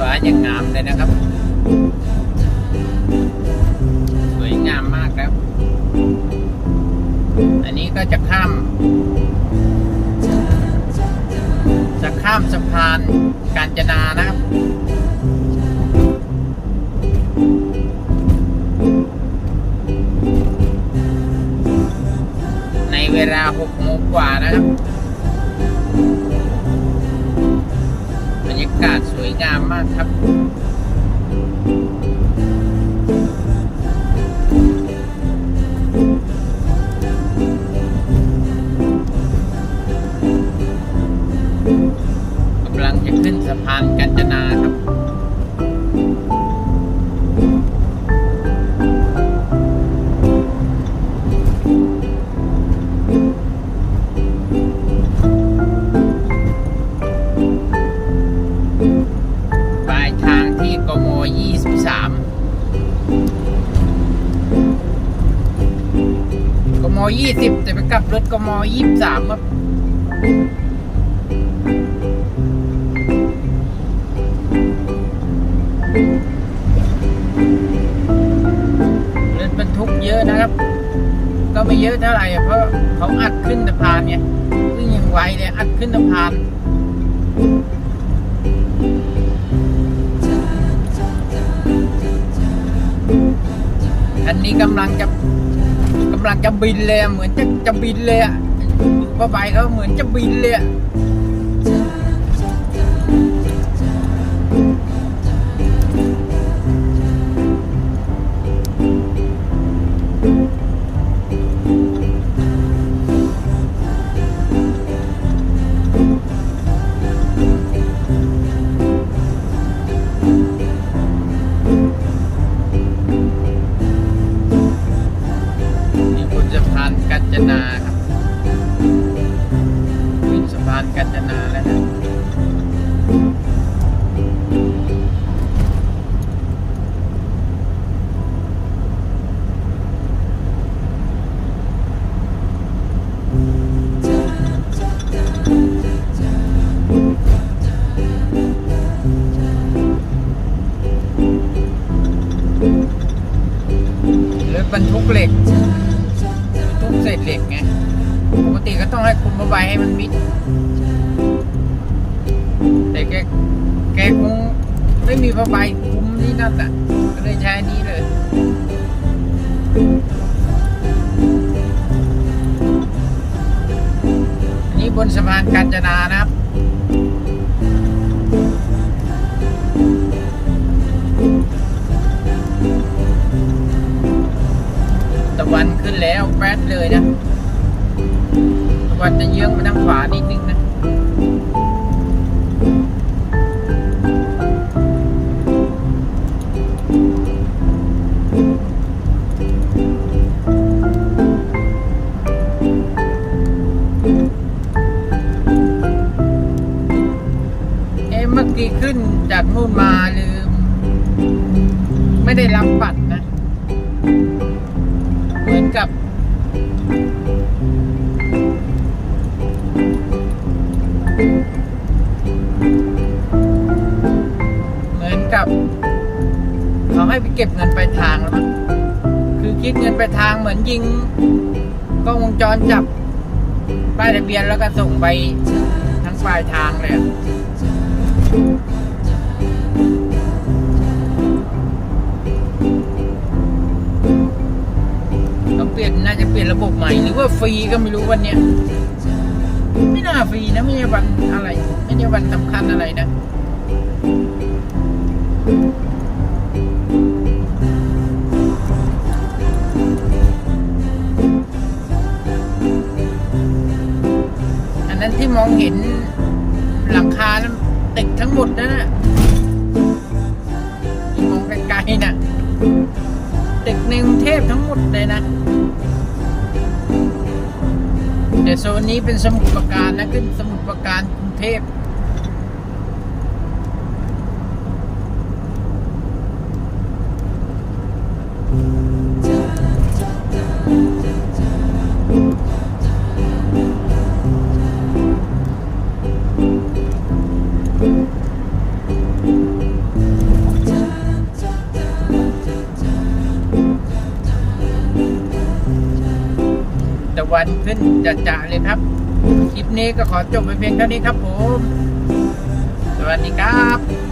ฟ้าอย่างงามเลยนะครับ สวยงามมากครับ อันนี้ก็จะข้าม จะข้ามสะพานกาญจนานะครับในเวลาหกโมงกว่านะครับบรรยากาศสวยวยงามมากครับกำลังจะขึ้นสะพานกัญจนา กม20แต่ไปกลับรถกม23ครับรถบรรทุกเยอะนะครับ ก็ไม่เยอะเท่าไหร่เพราะเขาอัดขึ้นสะพานไงซึ่งยังไวเลยอัดขึ้นสะพานอันนี้กำลังจะ กำลังจะบินเลยเหมือนจะจะบินเลยอะผ้าใบเขาเหมือนจะบินเลย สะพานกัญจนาครับขึ้นสะพานกัญจนาแล้วนะรถบรรทุกเหล็กทุก เหล็กไงปกติก็ต้องให้คุมผ้าใบให้มันมิด แต่แกแกคงไม่มีผ้าใบคุมนี่นั่นอะก็เลยใช้นี้เลยอันนี้บนสะพานกาญจนานะ แล้วแป๊ดเลยนะวันจะเยื้องไปทางขวานิดนึงนะเอ๊ะเมื่อกี้ขึ้นจากนู่นมาลืม ไม่ได้รับบัตร เหมือนกับเหมือนกับเขาให้ไปเก็บเงินไปลายทางแล้วมั้งคือคิดเงินไปลายทางเหมือนยิงกล้องวงจรจับป้ายทะเบียนแล้วก็ส่งไปทั้งปลายทางเลย เปลี่ยนน่าจะเปลี่ยนระบบใหม่หรือว่าฟรีก็ไม่รู้วันเนี้ยไม่น่าฟรีนะไม่ใช่วันอะไร ไม่ใช่วันสำคัญอะไรนะอันนั้นที่มองเห็นหลังคาตึกทั้งหมดนั่นนะที่มองไกลๆน่ะตึกในกรุงเทพทั้งหมดเลยนะ ดี๋ยวโซนนี้เป็นสมุทรปราการนะขึ้นสมุทรปราการกรุงเทพ วันขึ้นจะจะๆเลยครับ คลิปนี้ก็ขอจบไปเพียงเท่านี้ครับผม สวัสดีครับ